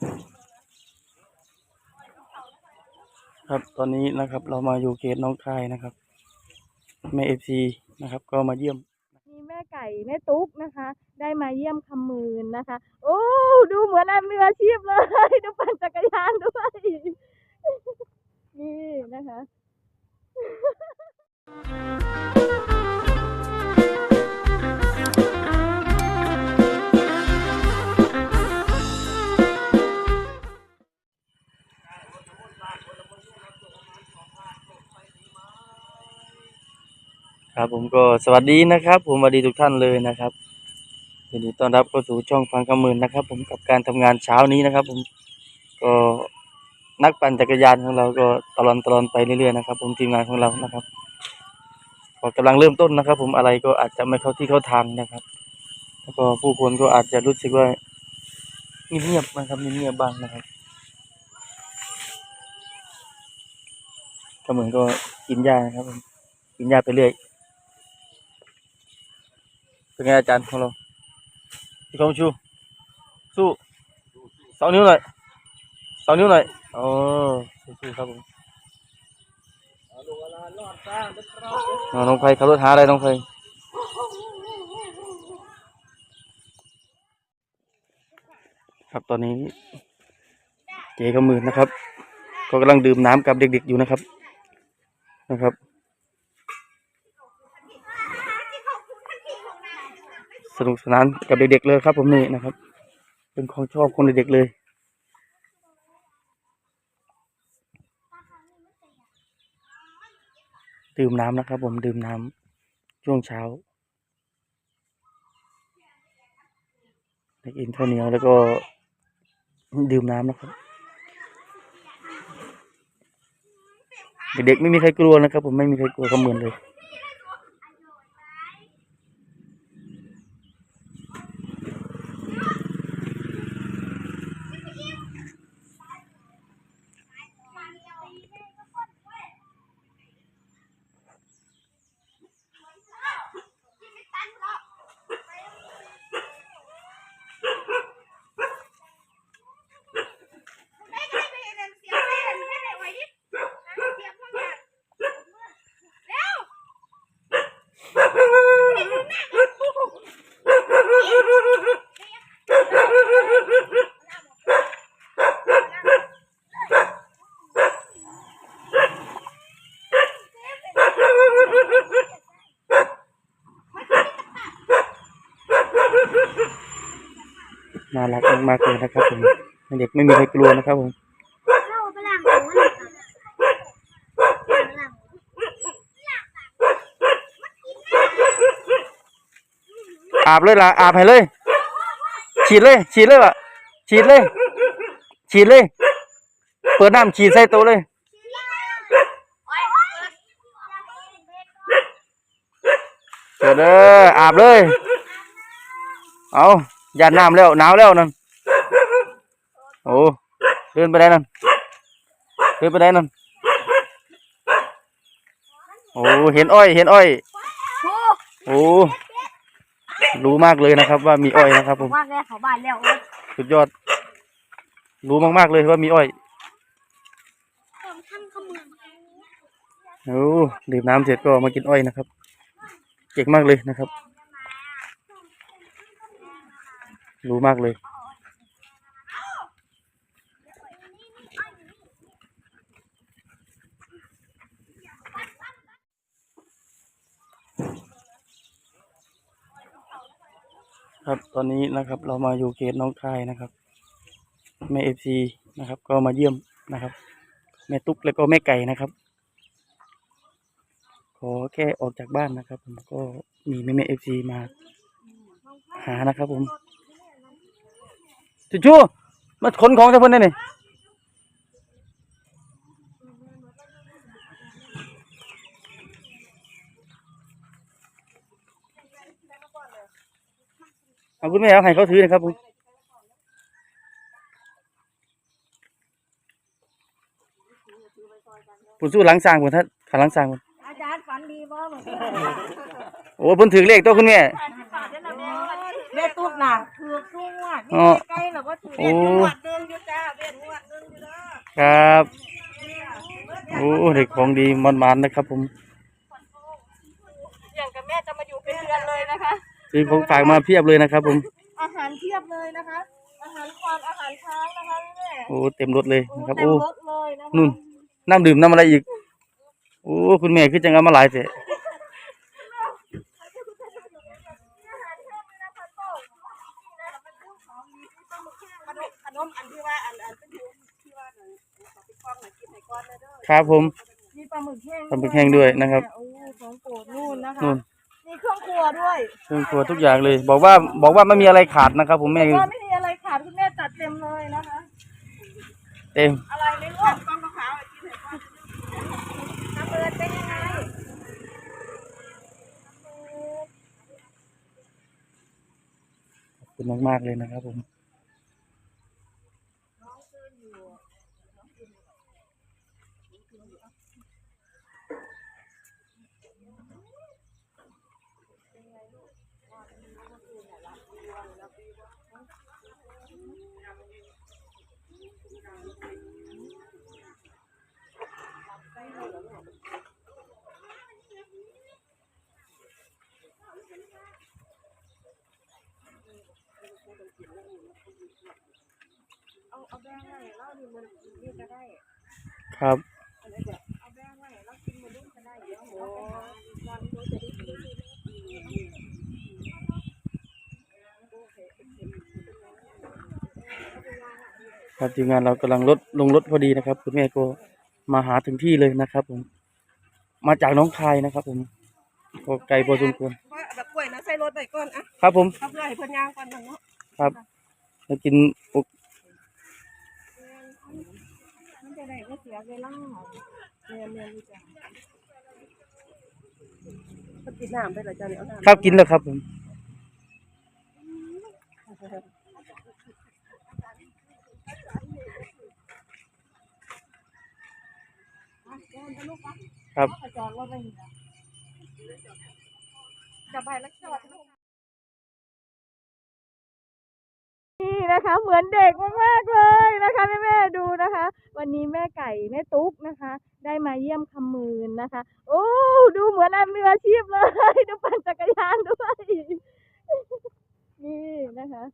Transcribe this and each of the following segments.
ครับตอนนี้นะครับเรามาอยู่เขตหน้องคายนะครับ แม่เอฟซีนะครับ ก็มาเยี่ยมมีแม่ไก่แม่ตุ๊กนะคะ ได้มาเยี่ยมคำมืนนะคะ โอ้ดูเหมือนมืออาชีพเลย ดูปั่นจักรยานด้วยนี่นะคะ ผมก็สวัสดีนะครับ ผมสวัสดีทุกท่านเลยนะครับยินดีต้อนรับเข้าสู่ช่องฟังคำมืนนะครับ ผมกับการทำงานเช้านี้นะครับ ผมก็นักปั่นจักรยานของเราก็ตลอนตลอนไปเรื่อยๆนะครับ ผมทีมงานของเรานะครับก็กำลังเริ่มต้นนะครับ ผมอะไรก็อาจจะไม่เข้าที่เข้าทางนะครับ แล้วก็ผู้คนก็อาจจะรู้สึกว่าเงียบๆนะครับเงียบๆบ้างนะครับก็เหมือนก็กินหญ้านะครับผมกินหญ้าไปเรื่อย เป็นไงอาจารย์ของเราพี่คมชูสู้สองนิ้วหน่อยสองนิ้วหน่อยโอ้สู้ครับผมน้องไฟขับรถหาอะไรน้องไฟครับตอนนี้ เจ๊ก็มือนะครับก็กำลังดื่มน้ำกับเด็กๆอยู่นะครับนะครับ สนุกสนานกับเด็กๆเลยครับ ผมนี่นะครับ เป็นของชอบคนเด็กๆเลยดื่มน้ำนะครับ ผมดื่มน้ำช่วงเช้าได้กินข้าวเหนียวแล้วก็ดื่มน้ำนะครับเด็กๆไม่มีใครกลัวนะครับ ผมไม่มีใครกลัวขมือนเลย น่ารักมากๆเลยนะครับผมเด็กไม่มีใครกลัวนะครับผมอาบเลยล่ะอาบให้เลย ฉีดเลย ฉีดเลยว่ะฉีดเลย ฉีดเลย เปิดน้ำฉีดใส่ตัวเลยเปิดเลยอาบเลย เอา ยาดน้ำแล้วหนาวแล้วนั่นโอ้เดินไปได้นั่นเดินไปได้นั่นโอ้เห็นอ้อย เห็นอ้อยโอ้รู้มากเลยนะครับ ว่ามีอ้อยนะครับผมว่าแกเขาบ้านแล้วเอ้ยสุดยอด รู้มากๆเลยว่ามีอ้อยต้องทำขมือโอ้ดื่มน้ำเสร็จก็มากินอ้อยนะครับ เก่งมากเลยนะครับ รู้มากเลยครับตอนนี้นะครับเรามาอยู่เขตหน้องคายนะครับ แม่เอฟซีนะครับ ก็มาเยี่ยมนะครับ แม่ตุ๊กแล้วก็แม่ไก่นะครับ ขอแค่ออกจากบ้านนะครับ ผมก็มีแม่แม่เอฟซีมาหานะครับผม ชูชูมาขนของจะเพิ่นได้นี่เอาคุณแม่เอาให้เขาถือนะครับผมผมสู้หลังสร้างผมถ้าขาหลังสร้างผมอาจารย์ฝันดีบ่เหมือนกันโอ้เพิ่นถือเลขตัวคุณแม่แม่ตุ๊กน่ะถือสู้งวดอ๋อ โอ้จังหวัดเดินอยู่จ้าครับโอ้เด็กของดีมันๆนะครับ ผมอย่างกับแม่จะมาอยู่เป็นเดือนเลยนะคะซื้อของฝากมาเพียบเลยนะครับ ผม อาหารเพียบเลยนะคะ อาหารควานอาหารช้างนะคะแม่โอ้เต็มรถเลยโอ้นะครับเต็มโอ้รถเลยนะคะนู่นน้ำดื่มน้ำอะไรอีกโอ้คุณแม่คือจังเอามาหลายเถอ นมขนมอันที่ว่าอันอันเป็นที่ว่าหนูขอไปคล้องหน่อยกินหน่อยก่อนนะเด้อครับผม มีปลาหมึกแห้งปลาหมึกแห้งด้วยนะครับ โอ้ของโปรดนู่นนะคะนู่นมีเครื่องครัวด้วยเครื่องครัวทุกอย่างเลย บอกว่าบอกว่าไม่มีอะไรขาดนะครับ ผมแม่ก็ไม่มีอะไรขาดคุณแม่จัดเต็มเลยนะคะ เต็มอะไรไม่รู้กล้องขาวๆกินหน่อยก่อนน้ำเบิร์ดเป็นยังไงขอบคุณมากๆเลยนะครับผม เอาเอาแบงค์ไว้เล่านี่มันนี่ก็ได้ ครับ อะไรเดี๋ยวเอาแบงค์ไว้เรากินมาดุ้งก็ได้เดี๋ยวโอ้วันนี้จะได้กินครับทีมงานเรากำลังรถลงรถพอดีนะครับ คุณแม่ก็มาหาถึงที่เลยนะครับ ผม มาจากหน้องคายนะครับ ผมก็ไกลพอสมควรว่าแบบกล้วยนะใส่รถไปก่อนอะครับผมเอาเพื่อให้เพิ่นย่างก่อนนะเนาะครับมากินอกมัน จะได้ไม่เสียเวลาเรียนเรียนนี่จ้ะมันกินน้ำไปเหรอจ้ะเนี่ยเอาน้ำข้าวกินแล้วครับผมครับ จอดรถไปนี่นะจะไปแล้วจอด นะคะ เหมือนเด็กมากๆเลยนะคะแม่แม่ๆดูนะคะ วันนี้แม่ไก่แม่ตุ๊กนะคะ ได้มาเยี่ยมคำมืนนะคะ โอ้ดูเหมือนมืออาชีพเลยดูปั่นจักรยานด้วยนี่นะคะ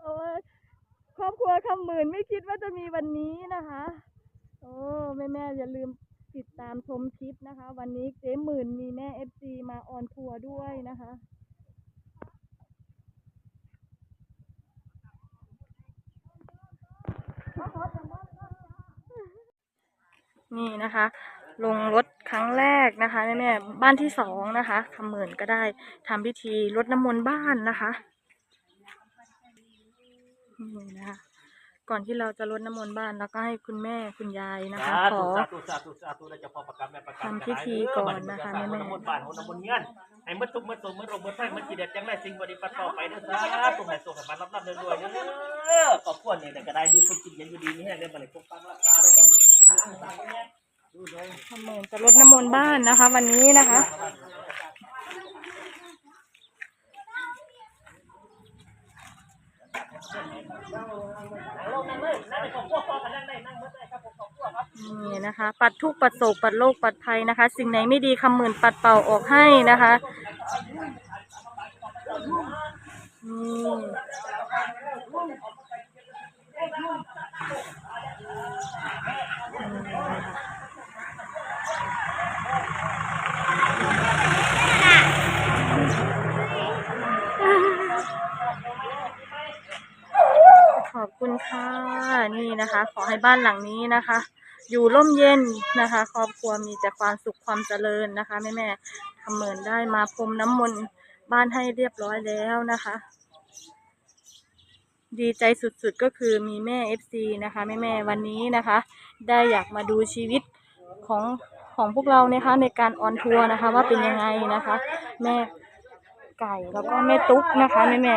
โอ้ครอบครัวคำหมื่นไม่คิดว่าจะมีวันนี้นะคะ โอ้แม่แม่ๆอย่าลืมติดตามชมคลิปนะคะ วันนี้เจ๊หมื่นมีแม่เอฟซีมาออนทัวร์ด้วยนะคะ นี่นะคะ ลงรถครั้งแรกนะคะแม่แม่ๆบ้านที่สองนะคะคำหมื่นก็ได้ทำพิธีรดน้ำมนต์บ้านนะคะนี่นะคะก่อนที่เราจะรดน้ำมนต์บ้านเราก็ให้คุณแม่คุณยายนะคะขอสาธุสาธุสาธุแล้วจะพอประกาศแม่ประกาศทำพิธีก่อนนะคะแม่แม่แม่ๆมนต์บ้านคนน้ำมนต์เงี้ยนให้มืดทุกมืดตุกมืดลมมืดไฟมืดจีเด็ดจังไรสิ่งบริปัตต่อไปเด้อสาธุให้สุขให้มันรับรับเรื่อยๆเด้อขอบคุณเนี่ยแต่ก็ได้อยู่คนกินยังอยู่ดีนี่แห้งได้มาเลยพวกฟังรักษาได้ก่อน พลังสามเนี่ยดูเลยคำหมื่นจะรดน้ำมนต์บ้านนะคะ วันนี้นะคะ นี่นะคะ ปัดทุกปัดโศกปัดโรคปัดภัยนะคะ สิ่งไหนไม่ดีคำหมื่นปัดเป่าออกให้นะคะนี่ นี่นะคะ ขอให้บ้านหลังนี้นะคะ อยู่ร่มเย็นนะคะ ครอบครัวมีแต่ความสุขความเจริญนะคะแม่แม่ทำเหมือนได้มาพรมน้ำมนต์บ้านให้เรียบร้อยแล้วนะคะดีใจสุดๆก็คือมีแม่เอฟซีนะคะแม่แม่วันนี้นะคะ ได้อยากมาดูชีวิตของของพวกเรานะคะในการออนทัวร์นะคะ ว่าเป็นยังไงนะคะ แม่ไก่แล้วก็แม่ตุ๊กนะคะแม่แม่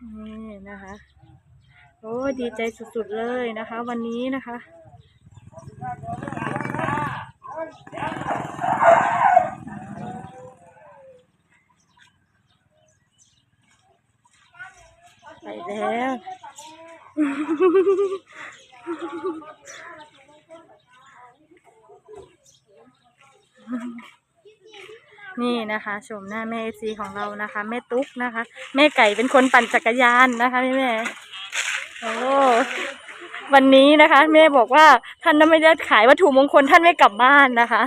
นี่นะคะ โอ้ดีใจสุดๆเลยนะคะ วันนี้นะคะไปแล้ว นี่นะคะชมหน้าแม่เอฟซีของเรานะคะ แม่ตุ๊กนะคะ แม่ไก่เป็นคนปั่นจักรยานนะคะแม่แม่โอ้วันนี้นะคะ แม่บอกว่าท่านไม่ได้ขายวัตถุมงคลท่านไม่กลับบ้านนะคะ